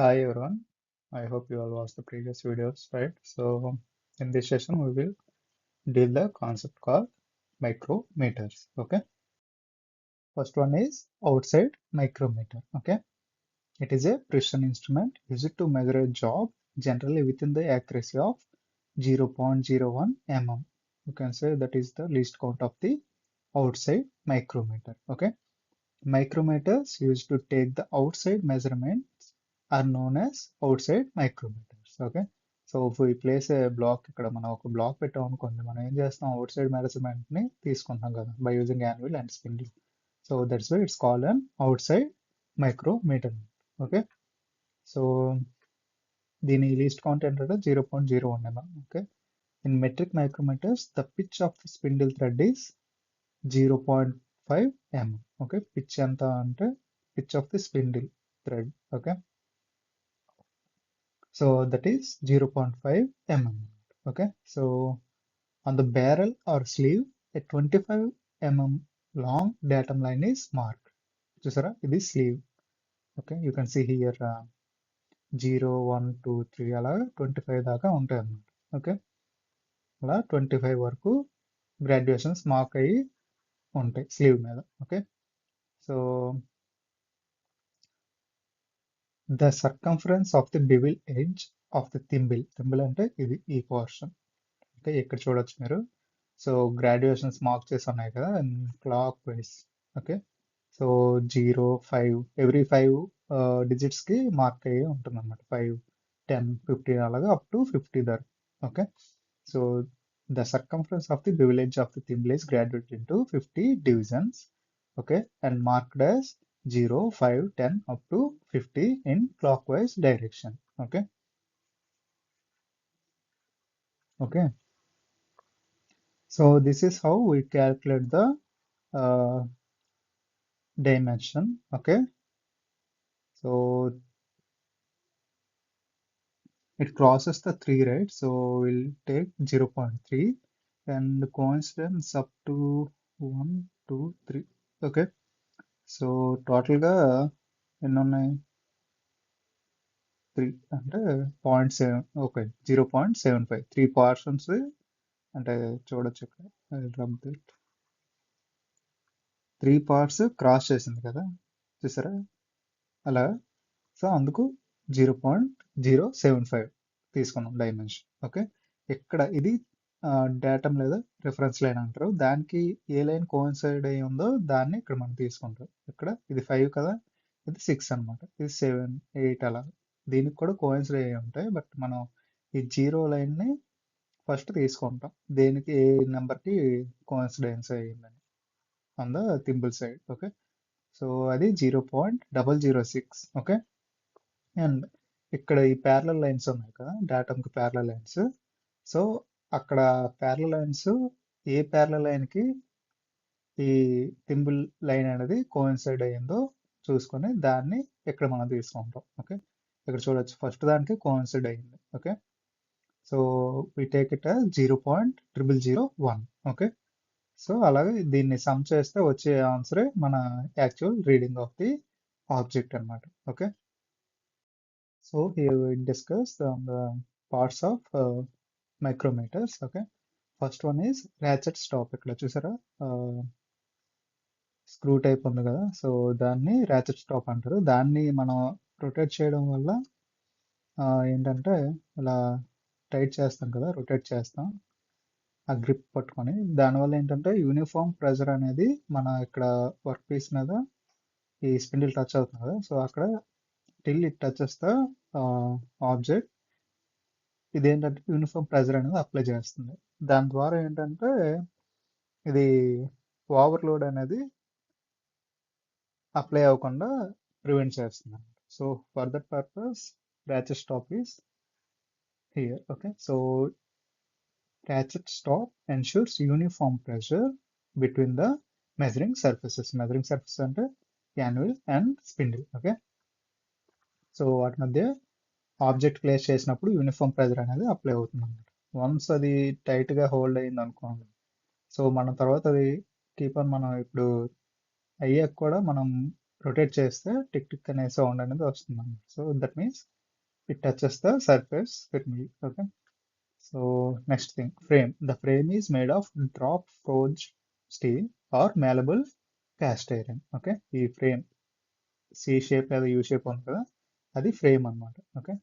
Hi everyone. I hope you all watched the previous videos, right? So in this session we will deal the concept called micrometers. Okay. First one is outside micrometer. Okay. It is a precision instrument used to measure a job generally within the accuracy of 0.01 mm. You can say that is the least count of the outside micrometer. Okay. Micrometers used to take the outside measurements are known as outside micrometers. Okay. So ఈ place block ఇక్కడ మనం ఒక black పెట్టాం అనుకోండి మనం ఏం చేస్తాం out side మెజర్మెంట్ని తీసుకుంటాం కదా by using anvil and spindle so that's why it's called an outside micrometer okay so దీని లీస్ట్ కౌంట్ ఏంటంటే zero point zero one mm okay in metric micrometers the pitch of the spindle thread is zero point five mm okay pitch ఎంత అంటే pitch of the spindle thread okay so that is 0.5 mm. Okay? So on the barrel or sleeve a 25 mm long datum line is marked. చూసారా? ఇది sleeve okay you can see here zero one two three అలా twenty five దాకా ఉంటాయి అన్నమాట. Okay అలా twenty five వరకు graduations mark అయ్యి ఉంటాయి స్లీవ్ మీద. Okay so the circumference of the bevel edge of the thimble. Thimble అంటే ఇది ఈ పోర్షన్. ఓకే ఇక్కడ చూడొచ్చు మీరు. సో గ్రాడ్యుయేషన్స్ మార్క్ చేసి ఉన్నాయి కదా clockwise okay so zero five every five డిజిట్స్కి mark అయ్యి ఉంటుంది అనమాట ఫైవ్ టెన్ ఫిఫ్టీన్ అలాగా up to fifty there okay so the circumference of the bevel edge of the thimble is graduated into fifty divisions. Okay and marked as 0, 5, 10 up to 50 in clockwise direction. Okay. Okay. So this is how we calculate the uh, dimension. Okay. So it crosses the 3, right? So we'll take 0.3 and the coincidence up to 1, 2, 3. Okay. So టోటల్గా ఎన్ని ఉన్నాయి three అంటే point seven okay zero point seven five. Three portions అంటే చూడొచ్చు ఇక్కడ three parts cross చేసింది కదా చూసారా? అలా సో అందుకు zero point zero seven five తీసుకున్నాం డైమెన్షన్ ఓకే? ఇక్కడ ఇది డేటమ్ లేదా రిఫరెన్స్ లైన్ అంటారు. దానికి ఏ లైన్ కోయిన్సైడ్ అయి ఉందో దాన్ని ఇక్కడ మనం తీసుకుంటాం. ఇక్కడ ఇది ఫైవ్ కదా ఇది సిక్స్ అనమాట ఇది సెవెన్ ఎయిట్ అలా. దీనికి కూడా కోయిన్సైడ్ అయి ఉంటాయి బట్ మనం ఈ జీరో లైన్ని ఫస్ట్ తీసుకుంటాం. దేనికి ఏ నెంబర్కి కోయిన్సిడెన్స్ అయ్యిందని. On the thimble side okay so అది zero point double zero six okay and ఇక్కడ ఈ ప్యారల లైన్స్ ఉన్నాయి కదా డాటమ్కి ప్యారల లైన్స్ సో అక్కడ ప్యారల లైన్స్ ఏ ప్యారల లైన్కి ఈ థింబుల్ లైన్ అనేది కోయిన్సైడ్ అయ్యిందో చూసుకొని దాన్ని ఇక్కడ మనం తీసుకుంటాం. ఓకే? ఇక్కడ చూడొచ్చు. ఫస్ట్ దానికి కోయిన్సైడ్ అయ్యింది. Okay? So we take it zero point triple zero one okay? So అలాగే దీన్ని సమ్ చేస్తే వచ్చే ఆన్సరే మన actual reading of the object అనమాట okay? So here we discuss the parts of micrometers okay first one is ratchet stop ఇక్కడ చూసారా? Screw type ఉంది కదా? సో దాన్ని ర్యాచెట్ స్టాప్ అంటారు. దాన్ని మనం రొటేట్ చేయడం వల్ల ఏంటంటే ఇలా టైట్ చేస్తాం కదా రొటేట్ చేస్తాం. ఆ గ్రిప్ పట్టుకొని. దానివల్ల ఏంటంటే యూనిఫామ్ ప్రెజర్ అనేది మన ఇక్కడ వర్క్ పీస్ మీద ఈ స్పిండిల్ టచ్ అవుతుంది కదా? సో అక్కడ till it touches the object ఇది ఏంటంటే యూనిఫామ్ ప్రెజర్ అనేది అప్లై చేస్తుంది. దాని ద్వారా ఏంటంటే ఇది ఓవర్లోడ్ అనేది అప్లై అవ్వకుండా ప్రివెంట్ చేస్తుంది so for that purpose ratchet stop is here. Okay? So ratchet stop ensures uniform pressure between the measuring surfaces. Measuring surface అంటే anvil and spindle. Okay? So వాటి మధ్య ఆబ్జెక్ట్ ప్లేస్ చేసినప్పుడు uniform pressure అనేది apply అవుతుంది అనమాట once అది టైట్గా hold అయింది అనుకోండి. సో మన తర్వాత అది కీపర్ మనం ఇప్పుడు అయ్యాక కూడా మనం రొటేట్ చేస్తే టిక్ టిక్ అనే సౌండ్ అనేది వస్తుంది అనమాట so that means it touches the surface firmly okay so next thing frame the frame is made of drop forged steel or malleable cast iron okay ఈ ఫ్రేమ్ సి షేప్ లేదా U shape ఉంది కదా? అది frame అన్నమాట okay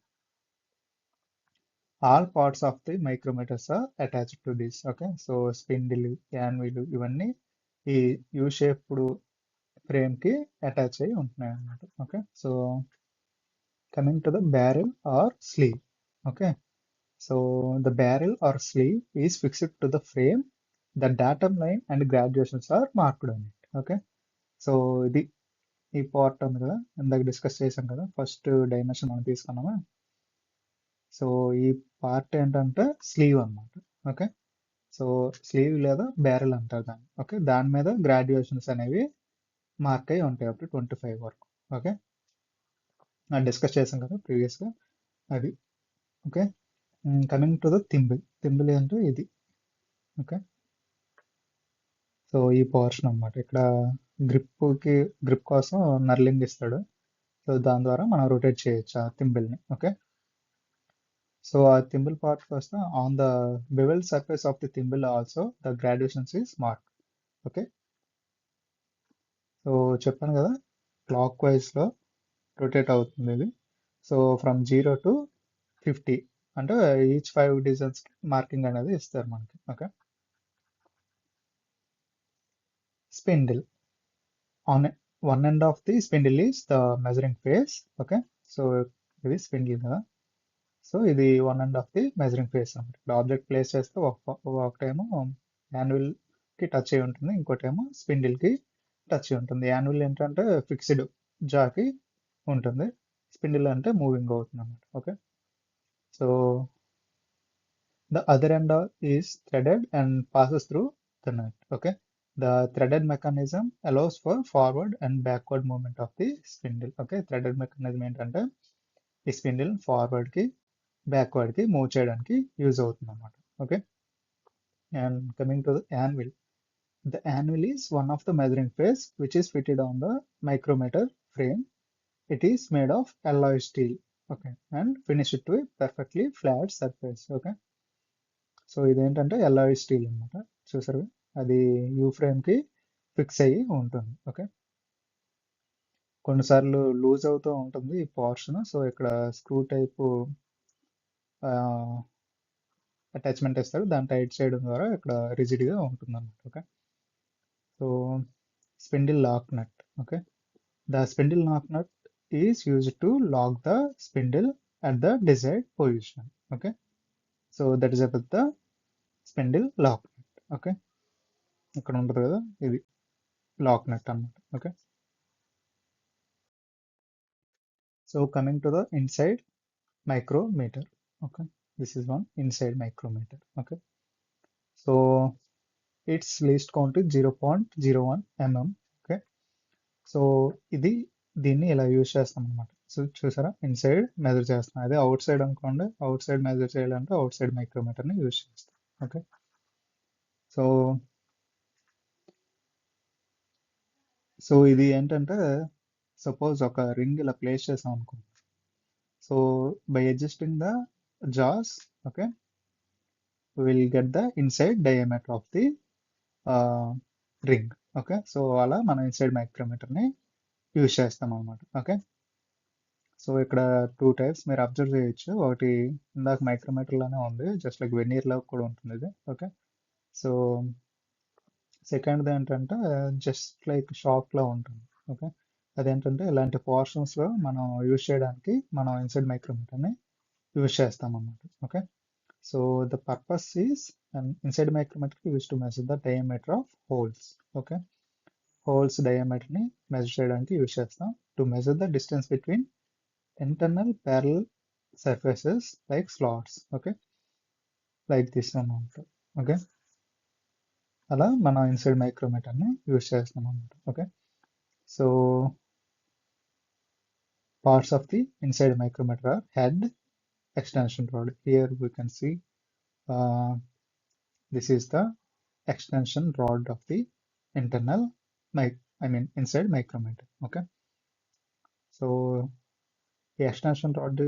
all parts of the micrometers are attached to this okay so spindle క్యాన్వీలు ఇవన్నీ ఈ U shaped ఫ్రేమ్కి attach అయి ఉంటున్నాయి అన్నమాట okay so coming to the barrel or sleeve okay so the barrel or sleeve is fixed to the frame the datum line and graduations are marked on okay so ఇది ఈ part ఉంది కదా ఇందాక discuss చేసాం కదా first dimension మనం తీసుకున్నామా? So ఈ పార్ట్ ఏంటంటే స్లీవ్ అన్నమాట. ఓకే? సో స్లీవ్ లేదా బ్యారెల్ అంటారు దాన్ని. ఓకే? దాని మీద గ్రాడ్యుయేషన్స్ అనేవి మార్క్ అయి ఉంటాయి అప్పుడు ట్వంటీ ఫైవ్ వరకు. ఓకే? డిస్కస్ చేసాం కదా ప్రీవియస్గా అది. Okay? Coming to the thimble thimble అంటే ఇది. ఓకే? సో ఈ పోర్షన్ అన్నమాట. ఇక్కడ గ్రిప్కి గ్రిప్ కోసం నర్లింగ్ ఇస్తాడు. సో దాని ద్వారా మనం రొటేట్ చేయొచ్చు ఆ థింబుల్ని ఓకే? సో ఆ థింబుల్ పార్ట్ వస్తే on the bevel surface of the thimble also the graduations is mark okay so చెప్పాను కదా క్లాక్ వైజ్లో రొటేట్ అవుతుంది ఇది. So from zero to fifty అంటే ఈచ్ ఫైవ్ డిజైన్స్కి మార్కింగ్ అనేది ఇస్తారు మనకి. Okay spindle on one end of the spindle is the measuring face okay so ఇది స్పిండిల్ కదా. సో ఇది one and of the measuring face అనమాట ఇక్కడ ఆబ్జెక్ట్ ప్లేస్ చేస్తే ఒక ఒకటేమో యాన్యువల్కి టచ్ అయి ఉంటుంది ఇంకోటేమో స్పిండిల్కి టచ్ అయి ఉంటుంది. యాన్యువల్ ఏంటంటే ఫిక్స్డ్ జాకి ఉంటుంది. స్పిండిల్ అంటే మూవింగ్ అవుతుంది అనమాట okay so the other end is threaded and passes through the nut okay the threaded mechanism allows for forward and backward movement of the spindle okay threaded mechanism ఏంటంటే ఈ spindle ఫార్వర్డ్కి బ్యాక్వర్డ్కి move చేయడానికి use అవుతుంది అనమాట okay and coming to the anvil the anvil is one of the measuring face which is fitted on the micrometer frame it is made of alloy steel okay and finished to perfectly flat surface okay so ఇదేంటంటే alloy steel అనమాట చూసారు అది you ఫ్రేమ్కి fix అయ్యి ఉంటుంది. Okay కొన్నిసార్లు loose అవుతూ ఉంటుంది ఈ పోర్షన్ సో ఇక్కడ స్క్రూ టైపు అటాచ్మెంట్ ఇస్తారు. దాన్ని టైట్ చేయడం ద్వారా ఇక్కడ రిజిడ్గా ఉంటుంది అనమాట okay so spindle lock nut okay the spindle lock nut is use to lock the spindle at the desired position okay so that is about the spindle lock nut okay ఇక్కడ ఉంటుంది కదా? ఇది లాక్ నట్ అన్నమాట. Okay so coming to the inside micrometer okay this is one inside micrometer okay so it's least count zero point zero one mm okay so ఇది దీన్ని ఇలా use చేస్తాం అనమాట సో చూసారా? ఇన్సైడ్ మెజర్ చేస్తాం. అదే outside అనుకోండి. Outside measure చేయాలంటే అవుట్ సైడ్ మైక్రోమీటర్ని యూజ్ చేస్తాం. ఓకే సో సో ఇది ఏంటంటే సపోజ్ ఒక రింగ్ ఇలా ప్లేస్ చేసాం అనుకో so by adjusting the jaws okay will the the inside of of the ring okay so అలా మనం ఇన్సైడ్ మైక్రోమీటర్ని యూజ్ చేస్తాం అనమాట ఓకే సో ఇక్కడ టూ టైప్స్ మీరు అబ్జర్వ్ చేయొచ్చు. ఒకటి ఇందాక మైక్రోమీటర్లోనే ఉంది జస్ట్ లైక్ వెన్నీర్లో కూడా ఉంటుంది ఇది ఓకే సో సెకండ్ ఏంటంటే జస్ట్ లైక్ షాక్లో ఉంటుంది ఓకే అదేంటంటే ఇలాంటి పోర్షన్స్లో మనం యూజ్ చేయడానికి మనం ఇన్సైడ్ మైక్రోమీటర్ని యూజ్ చేస్తాం అన్నమాట. Okay so the purpose is inside micrometer use to measure the diameter of holes okay holes డయామీటర్ని measure చేయడానికి యూజ్ చేస్తాం. To measure the distance between internal parallel surfaces like slots okay like this amount okay అలా మనం inside మైక్రోమీటర్ని use చేస్తాం అనమాట okay so parts of the inside micrometer are head extension rod here we can see uh, this is the extension rod of the internal mic I mean inside micrometer okay so ఈ extension rod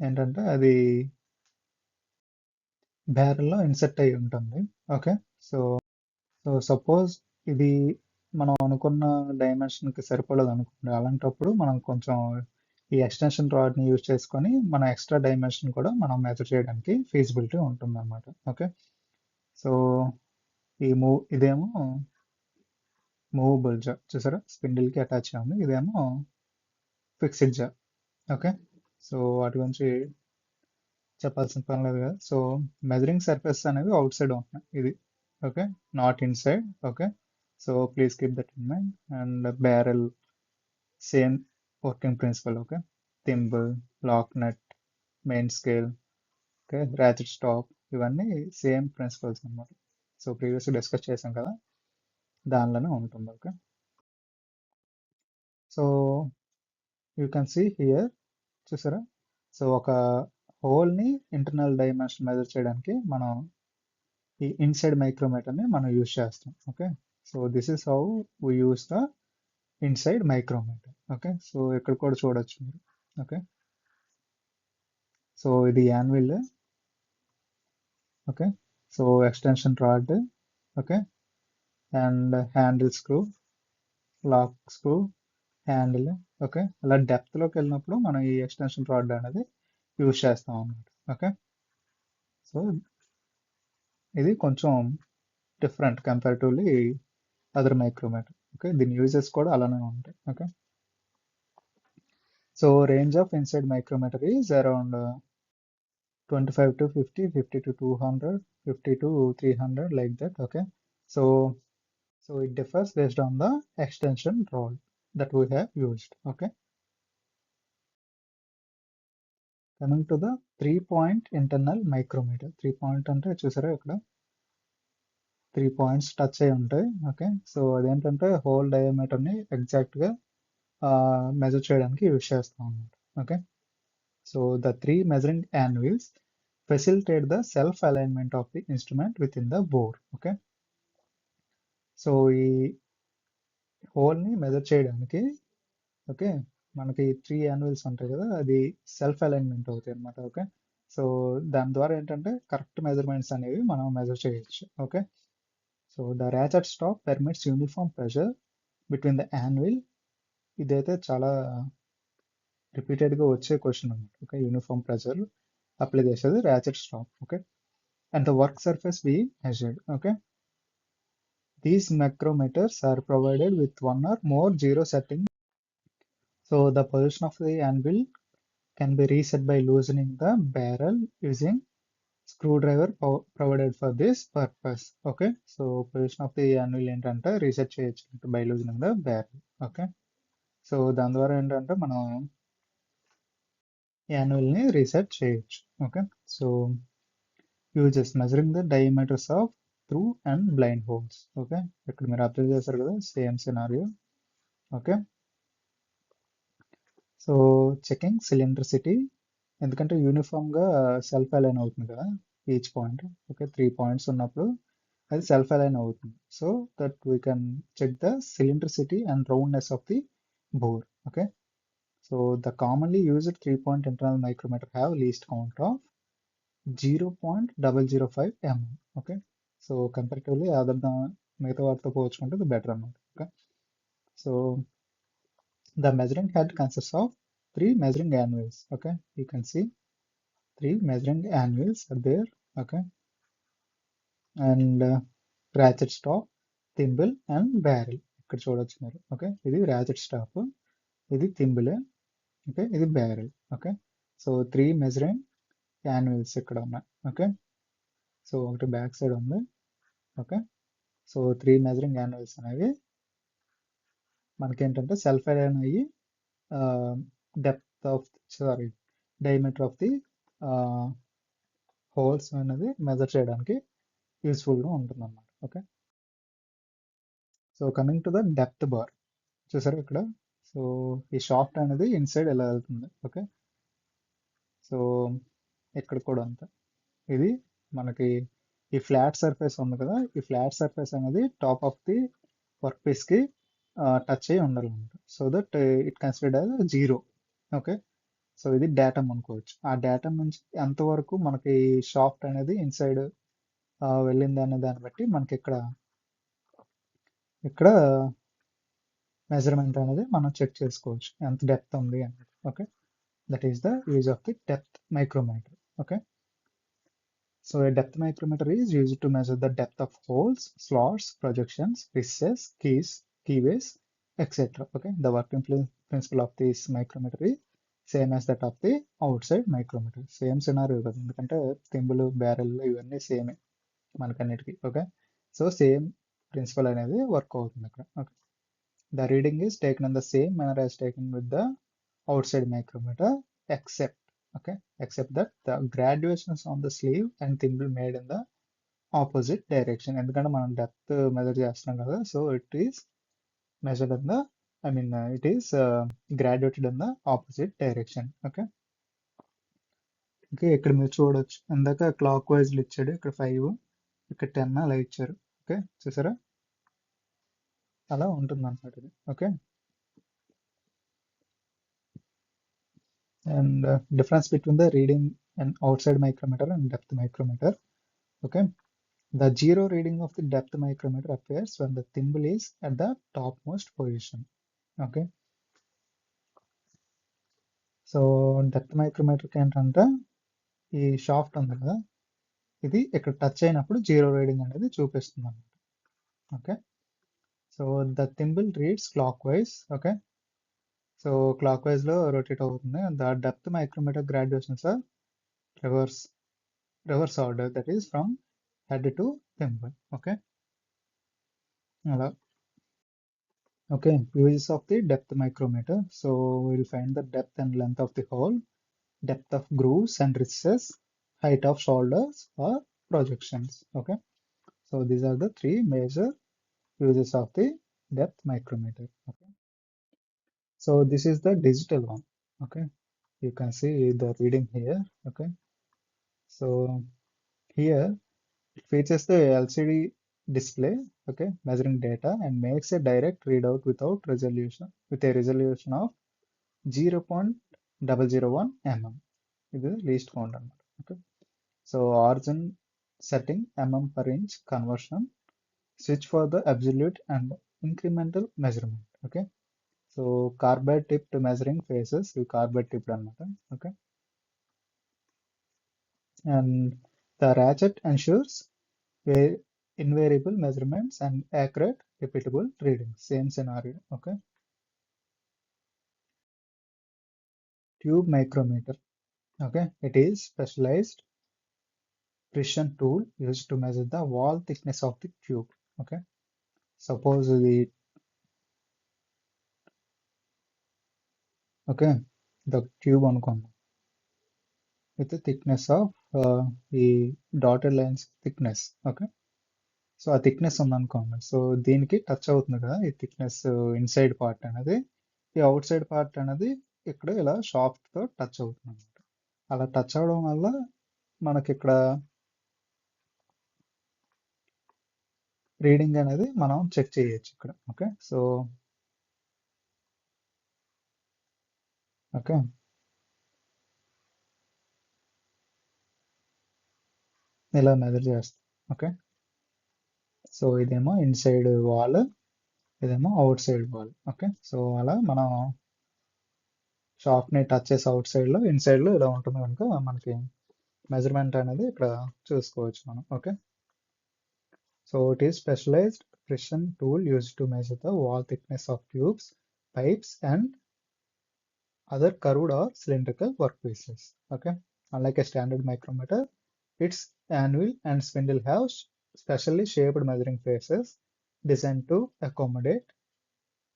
ఏంటంటే అది బ్యారెల్లో INCET అయి ఉంటుంది okay so so suppose ఇది మనం అనుకున్న డైమెన్షన్కి సరిపడదు అనుకోండి అలాంటప్పుడు మనం కొంచెం ఈ ఎక్స్టెన్షన్ రాడ్ని యూజ్ చేసుకొని మన ఎక్స్ట్రా డైమెన్షన్ కూడా మనం మెజర్ చేయడానికి ఫీజిబిలిటీ ఉంటుంది ఓకే సో ఈ మూవ్ ఇదేమో మూవబుల్ జా చూసారా? స్పిండిల్కి అటాచ్ అయ్యింది. ఇదేమో ఫిక్స్డ్ జా ఓకే సో వాటి గురించి చెప్పాల్సిన పని లేదు కదా? సో మెజరింగ్ సర్ఫేస్ అనేవి అవుట్ సైడ్ ఉంటున్నాయి. ఇది okay not inside okay so please keep that in mind and barrel same working principle okay thimble lock nut main scale okay ratchet stop ఇవన్నీ సేమ్ ప్రిన్సిపల్స్ అన్నమాట. So ప్రీవియస్గా discuss చేసాం కదా? దానిలోనే ఉంటుంది okay so you can see here చూసారా? So ఒక హోల్ని ఇంటర్నల్ డైమెన్షన్ మెజర్ చేయడానికి మనం ఈ ఇన్సైడ్ మైక్రోమీటర్ని మనం యూజ్ చేస్తాం okay so this is how we use the inside micrometer okay so ఇక్కడ కూడా చూడొచ్చు మీరు. ఓకే సో ఇది anvil okay so extension rod okay and handle screw lock screw handle okay అలా డెప్త్లోకి వెళ్ళినప్పుడు మనం ఈ ఎక్స్టెన్షన్ రాడ్ అనేది యూజ్ చేస్తాం అన్నమాట. ఓకే సో ఇది కొంచెం different comparatively other micrometer okay దీని యూజెస్ కూడా అలానే ఉంటాయి okay so range of inside micrometer is around twenty five to fifty fifty to two hundred fifty to three hundred like that okay so so it differs based on the extension rod that we have used okay coming to the three point internal micrometer three point అంటే చూసారా ఇక్కడ three points touch అయి ఉంటాయి. Okay? So అదేంటంటే hole డయామీటర్ని ఎగ్జాక్ట్గా measure చేయడానికి use చేస్తాం అన్నమాట. Okay? So the three measuring anvils facilitate the self alignment of the instrument within the bore okay? So ఈ హోల్ని మెజర్ చేయడానికి ఓకే? మనకి త్రీ యాన్యువల్స్ ఉంటాయి కదా అది సెల్ఫ్ అలైన్మెంట్ అవుతాయి అనమాట ఓకే? సో దాని ద్వారా ఏంటంటే కరెక్ట్ మెజర్మెంట్స్ అనేవి మనం మెజర్ చేయొచ్చు. Okay? So the ratchet stop permits uniform pressure between the anvil ఇదైతే చాలా రిపీటెడ్గా వచ్చే క్వశ్చన్ అనమాట ఓకే యూనిఫామ్ ప్రెషర్ అప్లై చేసేది ratchet stop okay and the work surface be measured okay These micrometers are provided with one or more zero setting. So the position of the anvil can be reset by loosening the barrel using screwdriver po- provided for this purpose. Okay. So position of the anvil ఏంటంటే reset చేయొచ్చు by losing the barrel okay so దాని ద్వారా ఏంటంటే మనం యాన్యువల్ని reset చేయొచ్చు okay so uses measuring the diameters of through and blind holes okay ఇక్కడ మీరు అబ్జర్వ్ చేశారు కదా same scenario okay so checking cylindricity ఎందుకంటే యూనిఫామ్గా సెల్ఫ్ అలైన్ అవుతుంది కదా each point okay three points ఉన్నప్పుడు అది సెల్ఫ్ అలైన్ అవుతుంది. So that we can check the cylindricity and roundness of the bore okay so the commonly used three point internal micrometer have least count of zero point double zero five MM okay so comparatively other మిగతా వాటితో పోల్చుకుంటే better అనమాట okay so the measuring head consist of three measuring anvils okay you can see three measuring anvils are there okay and ratchet stop thimble and barrel ఇక్కడ చూడొచ్చు మీరు okay ఇది ratchet stop ఇది thimble okay ఇది barrel okay so three measuring anvils ఇక్కడ ఉన్నాయి okay so ఒకటి back side ఉంది okay so three measuring anvils అనేవి మనకేంటంటే సెల్ఫ్ అలైన్ అయ్యి depth of sorry diameter of the holes అనేది మెజర్ చేయడానికి యూస్ఫుల్గా ఉంటుంది అన్నమాట okay so coming to the depth bar చూసారు ఇక్కడ? సో ఈ షాఫ్ట్ అనేది ఇన్సైడ్ ఎలా వెళ్తుంది? ఓకే సో ఇక్కడ కూడా అంతే. ఇది మనకి ఈ ఫ్లాట్ సర్ఫేస్ ఉంది కదా? ఈ ఫ్లాట్ సర్ఫేస్ అనేది టాప్ ఆఫ్ ది వర్క్ పీస్కి టచ్ అయ్యి ఉండాలన్నమాట. So that it considered as zero okay. So ఇది డేటమ్ అనుకోవచ్చు. ఆ డేటమ్ నుంచి ఎంతవరకు మనకి షాఫ్ట్ అనేది ఇన్సైడ్ వెళ్ళింది అనే దాన్ని బట్టి మనకి ఇక్కడ ఇక్కడ మెజర్మెంట్ అనేది మనం చెక్ చేసుకోవచ్చు. ఎంత డెప్త్ ఉంది అనేది. Okay. That is the use of the depth micrometer okay. So depth micrometer micrometer use to measure the depth of holes holes, projections projections, keys keyways etcetera okay the work working principle of this micrometer is same as that of the outside micrometer same scenario కదా. ఎందుకంటే thimble barrel ఇవన్నీ సేమే మనకన్నిటికీ okay so same principle అనేది work అవుతుంది అక్కడ okay the reading is taken in the same manner as taken with the outside micrometer except okay except that the graduations on the sleeve and thimble made in the opposite direction ఎందుకంటే మనం depth measure చేస్తున్నాం కదా so it is measured in the I mean it is graduated in the opposite direction okay okay ఇక్కడ మీరు చూడొచ్చు ఇందాక clock వైజ్లో ఇచ్చాడు ఇక్కడ ఫైవ్ ఇక్కడ టెన్ అలా ఇచ్చారు ఓకే చూసారా అలా ఉంటుంది అనమాట ఇది okay and uh, difference between the reading and outside micrometer and depth micrometer okay the zero reading of the depth micrometer appears when the thimble is at the topmost position okay. So depth మైక్రోమీటర్కి ఏంటంటే ఈ shaft ఉంది కదా ఇది ఇక్కడ touch అయినప్పుడు zero reading అనేది చూపిస్తుంది అనమాట okay. So the thimble reads clockwise okay. So clock వైజ్లో రొటేట్ అవుతుంది. The depth micrometer graduations are reverse reverse order that is from head to thimble okay. అలా. Okay uses of the depth micrometer. So we'll find the depth and length of the hole depth of grooves and recesses height of shoulders or projections. Okay so these are the three major uses of the depth micrometer. Okay so this is the digital one. Okay you can see the reading here. Okay so here it features the lcd display okay measuring data and makes a direct readout without resolution with a resolution of 0.001 mm. இது least count number okay. So origin setting mm per inch conversion switch for the absolute and incremental measurement okay. So carbide tipped measuring faces with carbide tipped annamata okay. And the ratchet ensures where invariable measurements and accurate repeatable reading same scenario okay tube micrometer okay it is specialized precision tool used to measure the wall thickness of the tube okay suppose the okay the tube అనుకోండి with the thickness of uh, the dotted lines thickness okay So ఆ thickness ఉందనుకోండి. So దీనికి touch అవుతుంది కదా ఈ thickness inside part అనేది. ఈ out side part అనేది ఇక్కడ ఇలా షాఫ్ట్తో టచ్ అవుతుంది అనమాట అలా టచ్ అవడం వల్ల మనకి ఇక్కడ రీడింగ్ అనేది మనం చెక్ చేయొచ్చు ఇక్కడ. ఓకే సో ఓకే ఇలా మెజర్ చేస్తాం. ఓకే సో ఇదేమో ఇన్సైడ్ వాల్ ఇదేమో outside wall okay so అలా మనం షాప్ని టచ్ చేసి అవుట్ సైడ్లో ఇన్సైడ్లో ఇలా ఉంటుంది కనుక మనకి మెజర్మెంట్ అనేది ఇక్కడ చూసుకోవచ్చు మనం. Okay so it is specialized precision tool use to measure the wall thickness of tubes pipes and other curved or cylindrical work pieces okay unlike a standard micrometer its anvil and spindle have specially shaped measuring faces designed to accommodate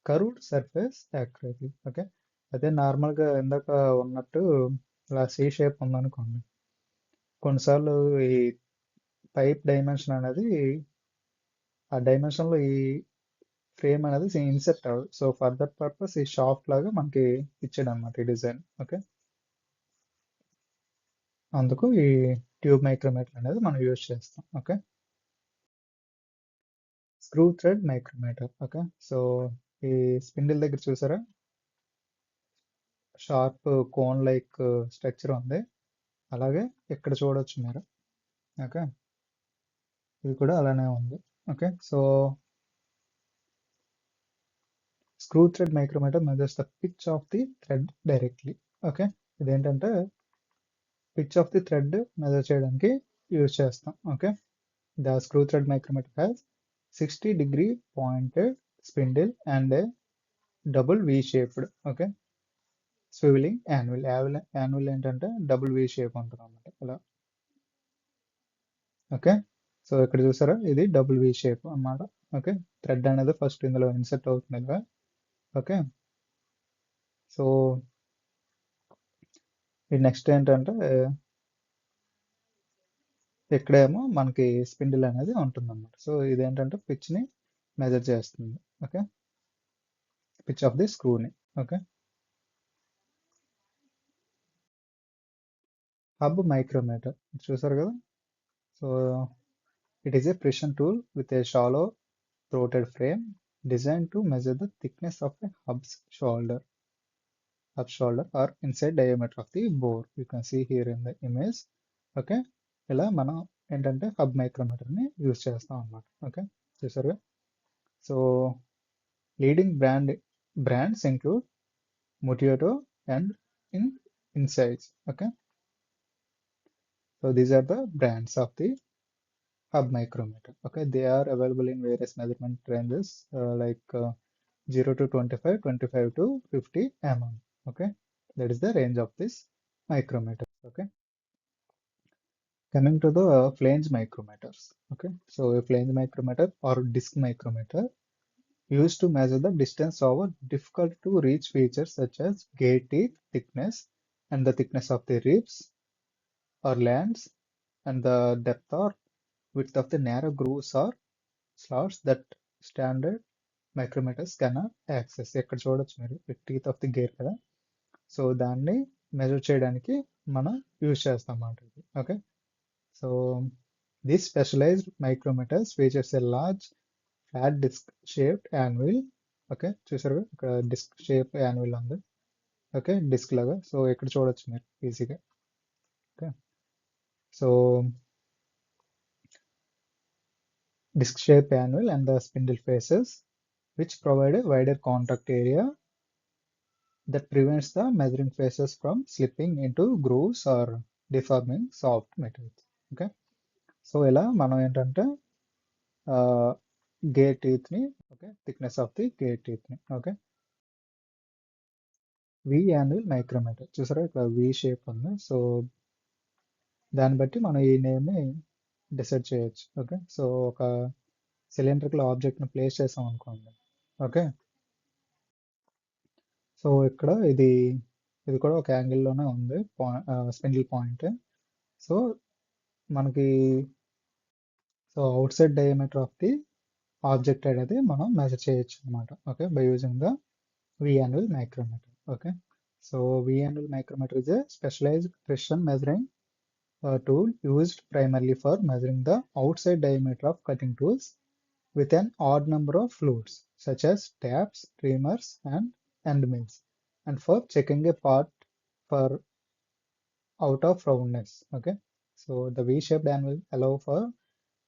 curved surface accurately okay అయితే నార్మల్గా ఇందాక ఉన్నట్టు ఇలా C shape ఉందనుకోండి. కొన్నిసార్లు ఈ pipe dimension అనేది ఆ డైమెన్షన్లో ఈ ఫ్రేమ్ అనేది ఇన్సెప్ట్ అవ్వదు. సో ఫర్ దట్ పర్పస్ ఈ షాఫ్ట్ లాగా మనకి ఇచ్చాడు అనమాట ఈ డిజైన్ ఓకే అందుకు ఈ ట్యూబ్ మైక్రోమీటర్ అనేది మనం యూజ్ చేస్తాం. Okay screw thread micrometer okay so ఈ స్పిండిల్ దగ్గర చూసారా? షార్ప్ కోన్ లైక్ స్ట్రక్చర్ ఉంది. అలాగే ఇక్కడ చూడొచ్చు మీరు ఓకే ఇది కూడా అలానే ఉంది okay so screw thread micrometer measures the pitch of the thread directly okay ఇదేంటంటే pitch of the thread measure చేయడానికి యూజ్ చేస్తాం okay the screw thread micrometer has sixty degree pointed spindle and a double V shaped okay swivelling anvil anvil ఏంటంటే double V shape ఉంటుంది అనమాట ఇలా okay so ఇక్కడ చూసారా? ఇది డబుల్ వి షేప్ అన్నమాట ఓకే థ్రెడ్ అనేది ఫస్ట్ ఇందులో ఇన్సర్ట్ అవుతుంది కదా ఓకే సో ఈ నెక్స్ట్ ఏంటంటే ఎక్కడేమో మనకి స్పిండిల్ అనేది ఉంటుంది ఉంటుందన్నమాట. సో ఇదేంటంటే పిచ్ని మెజర్ చేస్తుంది. ఓకే? పిచ్ ఆఫ్ ది స్క్రూని. ఓకే? Hub micrometer. చూసారు కదా? So it is a precision tool with a shallow throated frame design to measure the thickness of a hub's shoulder hub shoulder or inside diameter of the bore you can see here in the image okay ఇలా మనం ఏంటంటే hub మైక్రోమీటర్ని use చేస్తాం అన్నమాట okay చూసారుగా so leading brand brands include Mitutoyo and in insides okay so these are the brands of the hub micrometer okay they are available in various measurement ranges uh, like uh, 0 to 25 25 to 50 mm okay that is the range of this micrometer okay coming to the uh, flange micrometers okay so a flange micrometer or disc micrometer used to measure the distance over difficult to reach features such as gate teeth thickness and the thickness of the ribs or lands and the depth or width of the narrow grooves or slots that standard micrometers cannot access ఇక్కడ చూడొచ్చు మీరు teeth of the gear కదా so దాన్ని measure చేయడానికి మనం use చేస్తాం అన్నమాట ఇది okay so this specialised micrometers features a large flat disc shaped anvil okay చూసారు ఇక్కడ డిస్క్ షేప్ యాన్విల్ ఉంది ఓకే డిస్క్ లాగా సో ఇక్కడ చూడొచ్చు మీరు ఈజీగా okay so disc shape anvil and the spindle faces which provide a wider contact area that prevents the measuring faces from slipping into grooves or deforming soft materials okay so ఇలా మనం ఏంటంటే gate టీత్ని okay thickness of the gate టీత్ని okay V angle micrometer చూసారా? ఇక్కడ V shape ఉంది. So దాన్ని బట్టి మనం ఈ నేమ్ని డిసైడ్ చేయొచ్చు ఓకే సో ఒక సిలిండ్రికల్ ఆబ్జెక్ట్ని ప్లేస్ చేసాం అనుకోండి ఓకే సో ఇక్కడ ఇది ఇది కూడా ఒక యాంగిల్లోనే ఉంది spindle point so మనకి so outside diameter of the object అనేది మనం మెజర్ చేయొచ్చు అనమాట okay by using the vernier micrometer okay so vernier micrometer is a specialized precision measuring uh, tool used primarily for measuring the outside diameter of cutting tools with an odd number of fluids such as taps, trimmers, and end mills, and for checking a part for out of roundness. Okay, So the V-shaped anvil allow for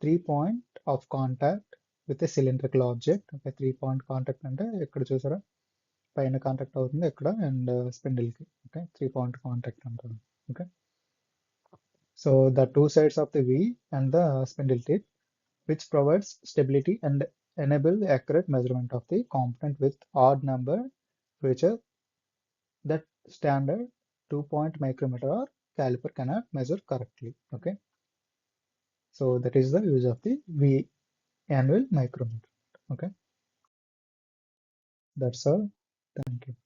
three point of contact with a cylindrical object. Okay, three point contact అంటే ఇక్కడ చూసారా పైన contact అవుతుంది ఇక్కడ and స్పిండిల్కి okay three point contact అంటారు okay So the two sides of the V and the spindle tip, which provides stability and enable accurate measurement of the component with odd number feature that standard two point micrometer or caliper cannot measure correctly. Okay. So that is the use of the V annual micrometer. Okay. That's all. Thank you.